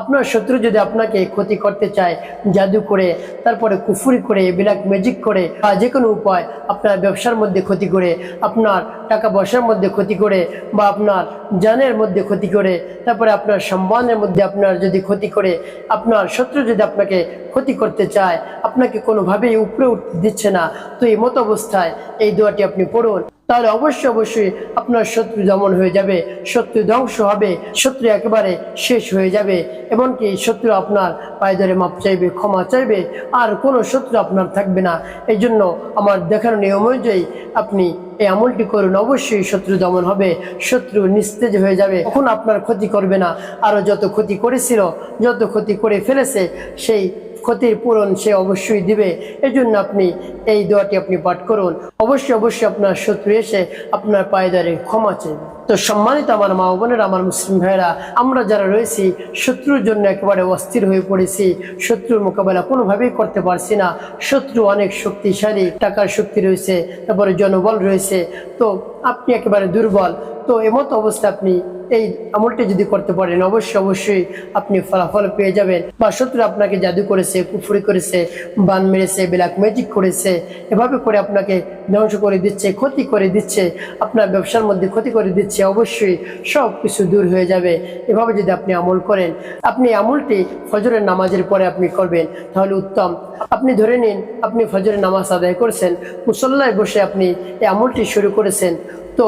আপনার শত্রু যদি আপনাকে ক্ষতি করতে চায়, জাদু করে, তারপরে কুফুরি করে ব্ল্যাক ম্যাজিক করে, বা যে কোনো উপায় আপনার ব্যবসার মধ্যে ক্ষতি করে, আপনার টাকা পয়সার মধ্যে ক্ষতি করে, বা আপনার জানের মধ্যে ক্ষতি করে, তারপরে আপনার সম্মানের মধ্যে আপনার যদি ক্ষতি করে, আপনার শত্রু যদি আপনাকে ক্ষতি করতে চায়, আপনাকে কোনোভাবেই উপরে উঠতে দিচ্ছে না, তো এই মতো অবস্থায় এই দোয়াটি আপনি পড়ুন। তাহলে অবশ্যই অবশ্যই আপনার শত্রু দমন হয়ে যাবে, শত্রু ধ্বংস হবে, শত্রু একেবারে শেষ হয়ে যাবে, এমনকি শত্রু আপনার পায়ে ধরে মাপ চাইবে, ক্ষমা চাইবে, আর কোনো শত্রু আপনার থাকবে না। এই জন্য আমার দেখানো নিয়ম অনুযায়ী আপনি এই আমলটি করুন, অবশ্যই শত্রু দমন হবে, শত্রু নিস্তেজ হয়ে যাবে, কখন আপনার ক্ষতি করবে না। আরও যত ক্ষতি করেছিল, যত ক্ষতি করে ফেলেছে, সেই ক্ষতির পূরণ সে অবশ্যই দিবে। এই জন্য আপনি এই দোয়াটি আপনি পাঠ করুন। অবশ্যই অবশ্যই আপনার শত্রু এসে আপনার পায়ে ধরে ক্ষমা চাইবে। তো সম্মানিত আমার মা বোনের, আমার মুসলিম ভাইয়েরা, আমরা যারা রয়েছি, শত্রুর জন্য একেবারে অস্থির হয়ে পড়েছি। শত্রুর মোকাবেলা কোনোভাবেই করতে পারছি না। শত্রু অনেক শক্তিশালী, টাকার শক্তি রয়েছে, তারপরে জনবল রয়েছে। তো আপনি একেবারে দুর্বল। তো এমতো অবস্থা আপনি এই আমলটি যদি করতে পারেন, অবশ্যই অবশ্যই আপনি ফলাফল পেয়ে যাবেন। বা শত্রু আপনাকে জাদু করেছে, কুফুরি করেছে, বান মেরেছে, ব্ল্যাক ম্যাজিক করেছে, এভাবে করে আপনাকে ধ্বংস করে দিচ্ছে, ক্ষতি করে দিচ্ছে, আপনার ব্যবসার মধ্যে ক্ষতি করে দিচ্ছে, অবশ্যই সব কিছু দূর হয়ে যাবে। এভাবে যদি আপনি আমল করেন, আপনি আমলটি ফজরের নামাজের পরে আপনি করবেন, তাহলে উত্তম। আপনি ধরে নিন, আপনি ফজরের নামাজ আদায় করছেন, মুসল্লায় বসে আপনি এই আমলটি শুরু করেছেন, তো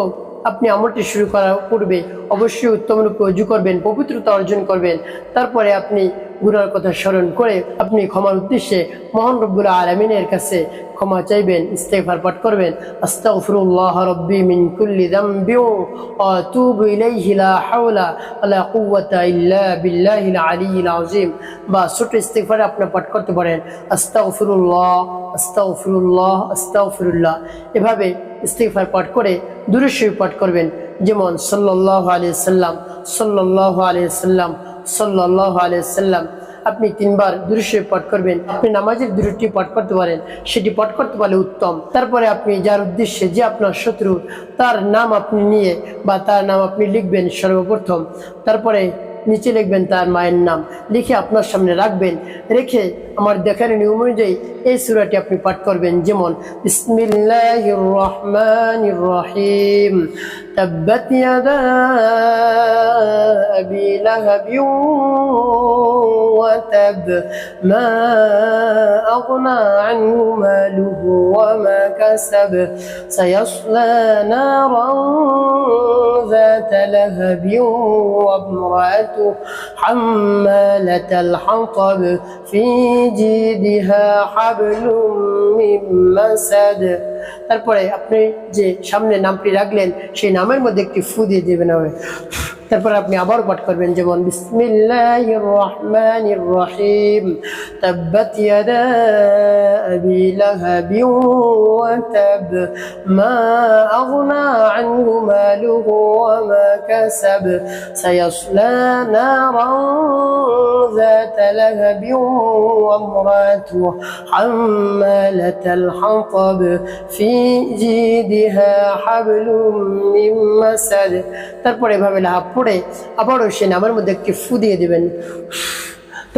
আপনি আমলটি শুরু করার পূর্বে অবশ্যই উত্তম রূপে অজু করবেন, পবিত্রতা অর্জন করবেন। তারপরে আপনি গুনার কথা স্মরণ করে আপনি ক্ষমার উদ্দেশ্যে মহান রব্বুল আলমিনের কাছে ক্ষমা চাইবেন ইস্তেফার পাঠ করবেন। আস্তাগফিরুল্লাহ রব্বি মিন কুল্লি যামবি ওয়া আতুবু ইলাইহি লা হাওলা ওয়ালা কুওয়াতা ইল্লা বিল্লাহিল আলিয়্যিল আযীম। বা ছোট ইস্তেগফার আপনি পাঠ করতে পারেন, আস্তাগফিরুল্লাহ আস্তাগফিরুল্লাহ আস্তাগফিরুল্লাহ। এভাবে ইস্তেগফার পাঠ করে দুরুশরীফ পাঠ করবেন। যেমন সাল্লাল্লাহু আলাইহি সাল্লাম, সাল্লাল্লাহু আলাইহি সাল্লাম, সাল্লাল্লাহু আলাইহি সাল্লাম আপনি তিনবার দুরুশরীফ পাঠ করবেন, আপনি নামাজের দুরুটি পাঠ করতে পারেন, সেটি পাঠ করতে পারলে উত্তম। তারপরে আপনি যার উদ্দেশ্যে যে আপনার শত্রু, তার নাম আপনি নিয়ে বা তার নাম আপনি লিখবেন সর্বপ্রথম। তারপরে নিচে লিখবেন তার মায়ের নাম লিখে আপনার সামনে রাখবেন রেখে আমার দেখার নিয়ম অনুযায়ী এই সুরাটি আপনি পাঠ করবেন যেমন বিসমিল্লাহির রহমানির রহিম তাব্বাত ইয়াদা আবি লাহাবি وتب ما أغنى عنه ماله وما كسب سيصلى نارا ذات لهب وامرأته حمالة الحطب في جيدها حبل من مسد তারপরে আপনি যে সামনে নামটি রাখলেন সেই নামের মধ্যে একটি ফু দিয়ে দেবেন হবে তারপর আপনি আবার পাঠ করবেন যেমন বিসমিল্লাহির রহমানির রহিম তাব্বাত ইয়াদা আবি লাহাবি ওয়া তাব মা আগনা আনহু মালুহু ওয়া মা কাসাব সায়াসলা নারান ذات لهب وامرأته حمالة الحطب في جيدها حبل من مسد তারপরে এভাবে লাভ পড়ে আবারও সে নামের মধ্যে একটি ফু দিয়ে দেবেন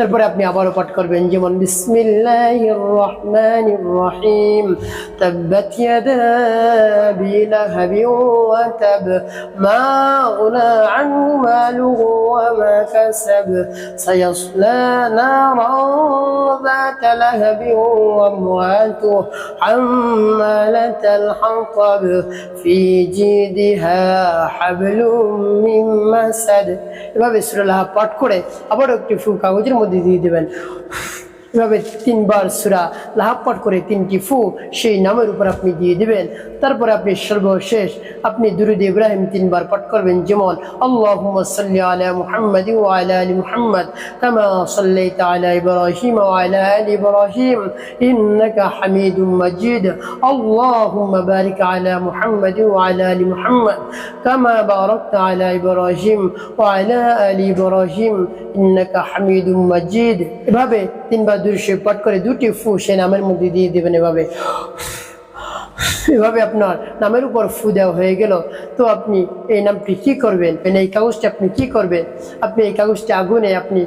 তারপরে আপনি আবারও পাঠ করবেন, যেমন, বিসমিল্লাহির রহমানির রহিম, তাব্বাত ইয়াদা আবি লাহাবি ওয়া তাব, মা আগনা আনহু মালুহু ওয়া মা কাসাব সায়াসলা নারান ذات لهب وامرأته حمالة الحطب في جيدها حبل من مسد এভাবে সুরাল্লাহ পাঠ করে আবারও একটি ফু কাগজের মধ্যে দিয়ে দেবেন এভাবে তিনবার সুরা লাহাব করে তিনটি ফু সেই নামের উপর আপনি দিয়ে দিবেন। তারপরে আপনি সর্বশেষ আপনি দুরুদ ইব্রাহিম তিনবার পাঠ করবেন যেমন, আল্লাহুম্মা সাল্লি আলা মুহাম্মাদ ওয়া আলা আলি মুহাম্মাদ কামা সাল্লাইতা আলা ইব্রাহিম ওয়া আলা আলি ইব্রাহিম ইন্নাকা হামিদুম মাজিদ। আল্লাহুম্মা বারিক আলা মুহাম্মাদ ওয়া এভাবে তিনবার দুরুশে পাঠ করে দুটি ফু সে নামের মধ্যে দিয়ে দেবেন এভাবে। এভাবে আপনার নামের উপর ফু দেওয়া হয়ে গেল। তো আপনি এই নামটি কি করবেন? এই কাগজটি আপনি কি করবেন? আপনি এই কাগজটি আগুনে আপনি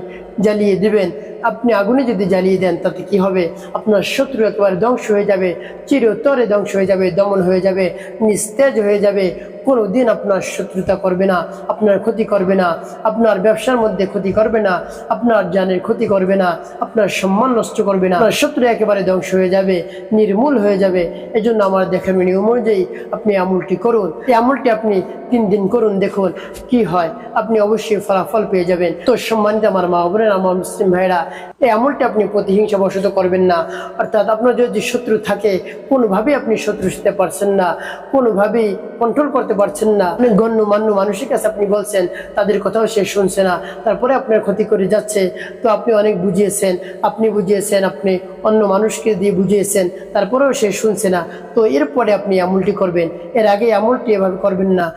জ্বালিয়ে দিবেন। আপনি আগুনে যদি জ্বালিয়ে দেন, তাতে কি হবে? আপনার শত্রু একেবারে ধ্বংস হয়ে যাবে, চিরতরে ধ্বংস হয়ে যাবে, দমন হয়ে যাবে, নিস্তেজ হয়ে যাবে। কোনো দিন আপনার শত্রুতা করবে না, আপনার ক্ষতি করবে না, আপনার ব্যবসার মধ্যে ক্ষতি করবে না, আপনার জানের ক্ষতি করবে না, আপনার সম্মান নষ্ট করবে না, আপনার শত্রু একেবারে ধ্বংস হয়ে যাবে, নির্মূল হয়ে যাবে। এজন্য আমার দেখানো নিয়ম অনুযায়ী আপনি আমলটি করুন। এই আমলটি আপনি তিন দিন করুন, দেখুন কি হয়। আপনি অবশ্যই ফলাফল পেয়ে যাবেন। তো সম্মানিত আমার মা বোনের আমার মুসলিম ভাইরা এই আমলটি আপনি প্রতিহিংসা বশত করবেন না। অর্থাৎ আপনার যদি শত্রু থাকে, কোনোভাবেই আপনি শত্রু হতে পারছেন না, কোনোভাবেই কন্ট্রোল করতে পারছেন না। গণ্যমান্য মানুষের কাছে আপনি বলছেন, তাদের কথাও সে শুনছে না, তারপরে আপনার ক্ষতি করে যাচ্ছে। তো আপনি অনেক বুঝিয়েছেন, আপনি বুঝিয়েছেন, আপনি অন্য মানুষকে দিয়ে বুঝিয়েছেন, তারপরেও সে শুনছে না। তো এরপরে আপনি আমলটি করবেন। এর আগে আমলটি এভাবে করবেন না।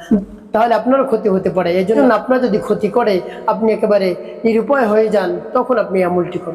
তাহলে আপনারও ক্ষতি হতে পারে। এই জন্য আপনার যদি ক্ষতি করে আপনি একেবারে নিরুপায় হয়ে যান তখন আপনি আমলটি করুন।